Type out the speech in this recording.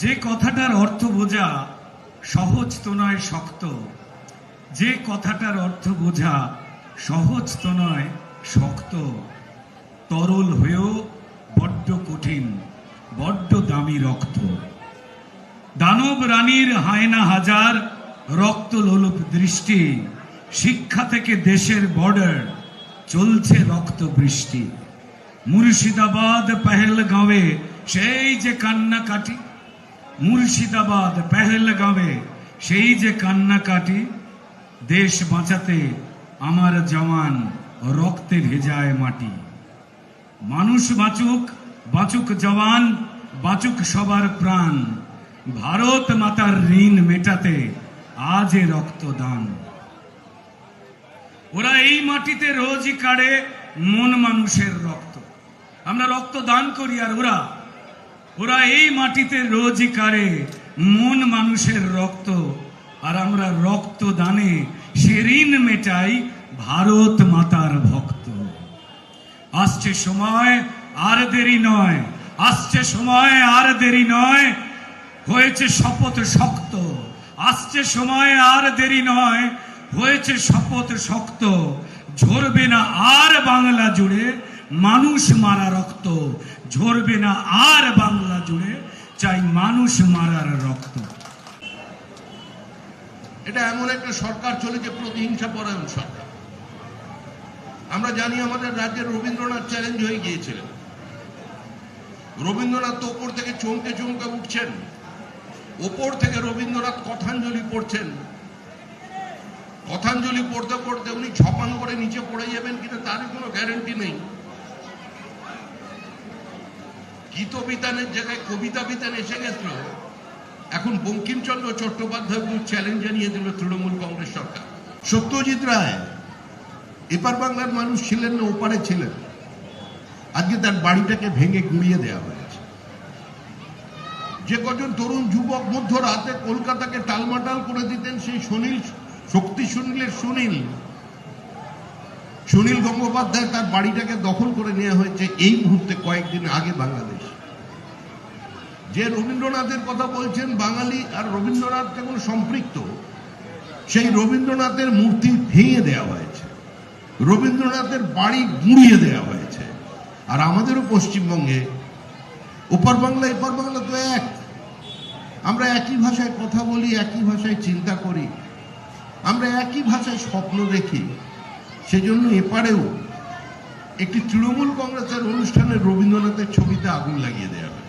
যে কথাটার অর্থ বোঝা সহজ তো নয় শক্ত। যে কথাটার অর্থ বোঝা সহজ তো নয় শক্ত। তরল হয়েও বড্ড কঠিন, বড্ড দামি রক্ত। দানব রানীর হায়না হাজার রক্ত লোলুপ দৃষ্টি, শিক্ষা থেকে দেশের বর্ডার চলছে রক্ত বৃষ্টি মুর্শিদাবাদ, পেহেলগাঁওয়ে সেই যে কান্নাকাটি। মুর্শিদাবাদ পেহেলগাঁওয়ে সেই যে কান্নাকাটি, দেশ বাঁচাতে আমার জওয়ান রক্তে ভেজায় মাটি। মানুষ বাঁচুক বাঁচুক জওয়ান, বাঁচুক সবার প্রাণ। ভারত মাতার ঋণ মেটাতে আজে রক্তদান। ওরা এই মাটিতে রোজই কাড়ে মন মানুষের রক্ত। আমরা রক্ত দান করি আর ওরা ওরা এই মাটিতে রোজই কাড়ে মন মানুষের রক্ত। আর আমরা রক্ত দানে সে ঋণ মেটাই ভারত মাতার ভক্ত। আসছে সময় আর দেরি নয়। আসছে সময় আর দেরি নয়। হয়েছে শপথ শক্ত। আসছে সময় আর দেরি নয়। হয়েছে শপথ শক্ত। ঝরবে না আর বাংলা জুড়ে। মানুষ মারা রক্ত, ঝরবে না আর বাংলা জুড়ে, চাই মানুষ মারার রক্ত। এটা এমন একটা সরকার চলেছে, প্রতিহিংসা পরায়ণ সরকার। আমরা জানি আমাদের রাজ্যের রবীন্দ্রনাথ চ্যালেঞ্জ হয়ে গিয়েছিলেন। রবীন্দ্রনাথ তো ওপর থেকে চমকে চমকে উঠছেন। ওপর থেকে রবীন্দ্রনাথ কথাঞ্জলি পড়ছেন। কথাঞ্জলি পড়তে পড়তে উনি ছপান করে নিচে পড়ে যাবেন কিনা তার কোনো গ্যারেন্টি নেই। গীত বিতানের জায়গায় কবিতা বিতান এসে গেছিল। এখন বঙ্কিমচন্দ্র চট্টোপাধ্যায়কে চ্যালেঞ্জ জানিয়ে দিল তৃণমূল কংগ্রেস সরকার। সত্যজিৎ রায়, এপার বাংলার মানুষ ছিলেন না, ওপারে ছিলেন। আজকে তার বাড়িটাকে ভেঙে গুঁড়িয়ে দেওয়া হয়েছে। যে কজন তরুণ যুবক মধ্য রাতে কলকাতাকে টালমাটাল করে দিতেন, সেই সুনীল, শক্তি সুনীলের সুনীল সুনীল গঙ্গোপাধ্যায় তার বাড়িটাকে দখল করে নেওয়া হয়েছে এই মুহূর্তে কয়েকদিন আগে বাংলাদেশ। যে রবীন্দ্রনাথের কথা বলছেন বাঙালি আর রবীন্দ্রনাথ কেমন সম্পৃক্ত, সেই রবীন্দ্রনাথের মূর্তি ভেঙে দেওয়া হয়েছে, রবীন্দ্রনাথের বাড়ি গুঁড়িয়ে দেওয়া হয়েছে। আর আমাদেরও পশ্চিমবঙ্গে, ওপার বাংলা, এপার বাংলা তো এক। আমরা একই ভাষায় কথা বলি, একই ভাষায় চিন্তা করি, আমরা একই ভাষায় স্বপ্ন দেখি। সেজন্য এপারেও একটি তৃণমূল কংগ্রেসের অনুষ্ঠানে রবীন্দ্রনাথের ছবিতে আগুন লাগিয়ে দেওয়া